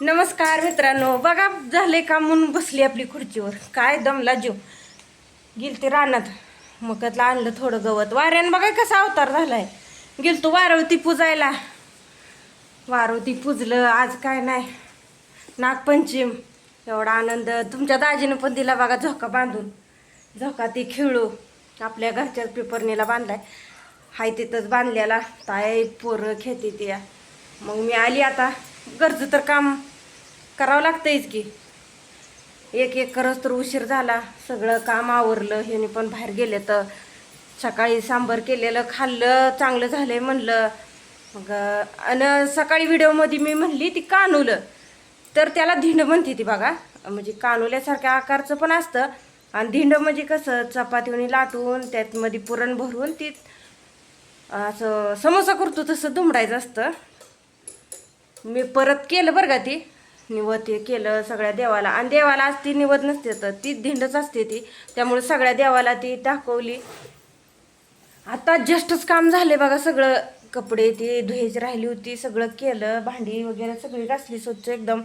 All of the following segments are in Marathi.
नमस्कार मित्रांनो बघा झाले का म्हणून बसली आपली खुर्चीवर. काय दमला जीव. गेल रानात. मग मकतला आणलं थोडं गवत. वाऱ्यानं बघा कसा अवतार झालाय. गेलतो वारवती पुजायला. वारवती पुजलं आज काय नाही. नागपंचम. एवढा आनंद. तुमच्या दाजीनं पण दिला बघा झोका बांधून. झोका ती खेळू. आपल्या घरच्याच पेपरनीला बांधलाय. हाय तिथंच बांधलेला ताय पोरं खेती त्या मग मी आली आता. गरज तर काम करावं लागतंयच की. एक एक करत तर उशीर झाला. सगळं काम आवरलं. ह्याने पण बाहेर गेले तर सकाळी सांबर केलेलं खाल्लं चांगलं झालंय म्हणलं. मग आणि सकाळी व्हिडिओमध्ये मी म्हणली ती कानुलं. तर त्याला धिंड म्हणते ती बघा. म्हणजे कानुल्यासारख्या आकारचं पण असतं. आणि धिंड म्हणजे कसं चपातीवणी लाटून त्यातमध्ये पुरण भरून ती असं समोसा करतो तसं दुमडायचं असतं. मी परत केलं बरं का ती. निवत हे केलं सगळ्या देवाला. आणि देवाला आज ती निवत नसते तर ती धिंडच असते ती. त्यामुळे सगळ्या देवाला ती दाखवली. आता जस्टच काम झाले बघा सगळं. कपडे ती धुयाची राहिली होती सगळं केलं भांडी वगैरे सगळी घासली स्वच्छ एकदम.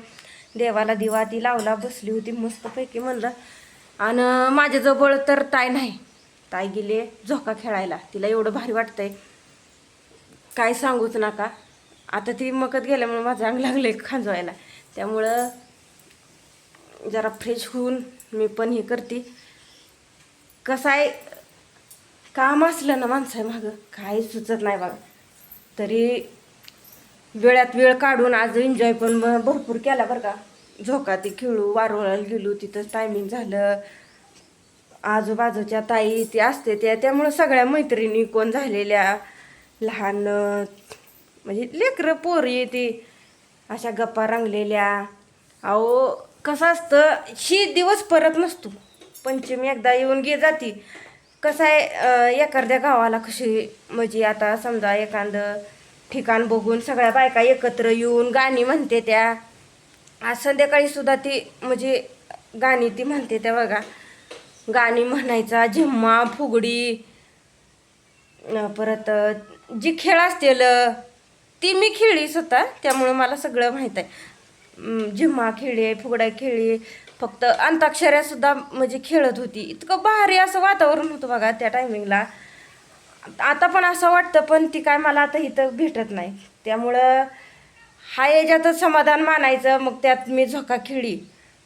देवाला दिवा ती लावला बसली होती मस्तपैकी म्हणलं. आणि माझ्याजवळ तर ताय नाही. ताई गेले झोका खेळायला. तिला एवढं भारी वाटतंय. काय सांगूच नका. आता ती मकत गेल्यामुळे माझं अंग लागले खांजवायला. त्यामुळं जरा फ्रेश होऊन मी पण हे करते. कसं आहे काम असलं ना माणसं मागं काही सुचत नाही बघा. तरी वेळात वेळ काढून आज एन्जॉय पण भरपूर केला बरं का. झोका ती खेळू वारुळाला गेलो तिथंच टायमिंग झालं. आजूबाजूच्या ताई ते असते त्या त्यामुळं सगळ्या मैत्रिणी कोण झालेल्या लहान म्हणजे लेकरं पोरी येते. अशा गप्पा रंगलेल्या. अहो कसं असतं ही दिवस परत नसतो. पंचमी एकदा येऊन गे जाती. कसं आहे एखाद्या गावाला कशी म्हणजे आता समजा एखादं ठिकाण बघून सगळ्या बायका एकत्र येऊन गाणी म्हणते त्या. आज संध्याकाळी सुद्धा ती म्हणजे गाणी ती म्हणते त्या बघा. गाणी म्हणायचा झिम्मा फुगडी परत जी खेळ असतील ती मी खेळली स्वतः त्यामुळं मला सगळं माहीत आहे. झिम्मा खेळली फुगड्या खेळली फक्त अंताक्षऱ्यासुद्धा म्हणजे खेळत होती. इतकं भारी असं वातावरण होतं बघा त्या टायमिंगला आता पण असं वाटतं पण ती काय मला आता इथं भेटत नाही. त्यामुळं हा याच्यातच समाधान मानायचं मग त्यात मी झोका खेळली.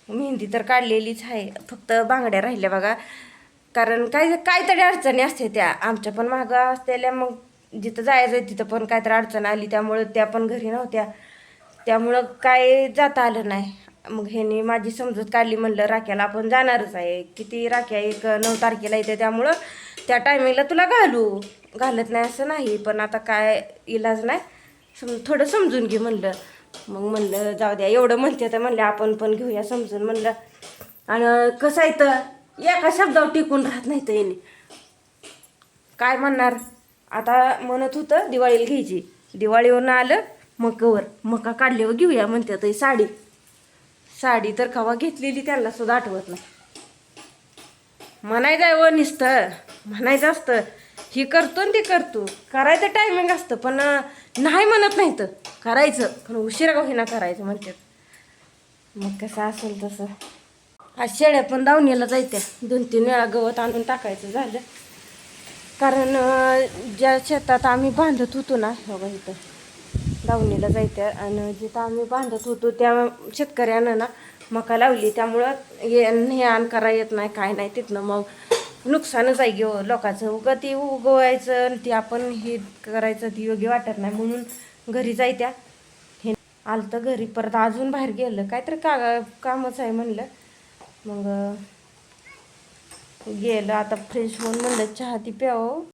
मेहंदी तर काढलेलीच आहे फक्त बांगड्या राहिल्या बघा. कारण काय काहीतरी अडचणी असते त्या आमच्या पण मागं असलेल्या मग जिथं जायचं तिथं पण काहीतरी अडचण आली त्यामुळं त्या पण घरी नव्हत्या. त्यामुळं काय जाता आलं नाही. मग ह्यानी माझी समजूत काढली म्हणलं राख्याला आपण जाणारच आहे. किती राख्या एक नऊ तारखेला येते त्यामुळं त्या टायमिंगला तुला घालू. घालत नाही असं नाही पण आता काय इलाज नाही. सम थोडं समजून घे म्हणलं. मग म्हणलं जाऊ द्या एवढं म्हणते तर म्हणलं आपण पण घेऊया समजून म्हणलं. आणि कसं आहे तर एका शब्दावर टिकून राहत नाही तर याने काय म्हणणार? आता म्हणत होतं दिवाळीला घ्यायची. दिवाळीवरनं आलं मकावर. मका काढल्यावर घेऊया म्हणतात ही साडी. साडी तर कवा घेतलेली त्यांना सुद्धा आठवत नाही. म्हणायचं आहे व निसतं म्हणायचं असतं. ही करतो आणि ते करतो. करायचं टायमिंग असतं पण नाही म्हणत नाही तर करायचं पण उशिरा का होईना करायचं म्हणतात मग कसं असेल तसं. आज शेळ्या पण दावणीला जायत्या दोन तीन वेळा गवत आणून टाकायचं झालं. कारण ज्या शेतात आम्ही बांधत होतो ना बघा इथं. दावणीला जायचं आणि जिथं आम्ही बांधत होतो त्या शेतकऱ्यानं ना मका लावली. त्यामुळं हे हे आण करा येत नाही काय नाही तिथनं मग नुकसानच आहे घेऊ लोकांचं उगं ती उगवायचं आणि ती आपण हे करायचं ती योग्य वाटत नाही. म्हणून घरी जायत्या हे आलं तर घरी परत अजून बाहेर गेलं. काहीतरी का कामच आहे म्हणलं. मग गेलं. आता फ्रेश होऊन म्हणलं चहा ती प्यावं.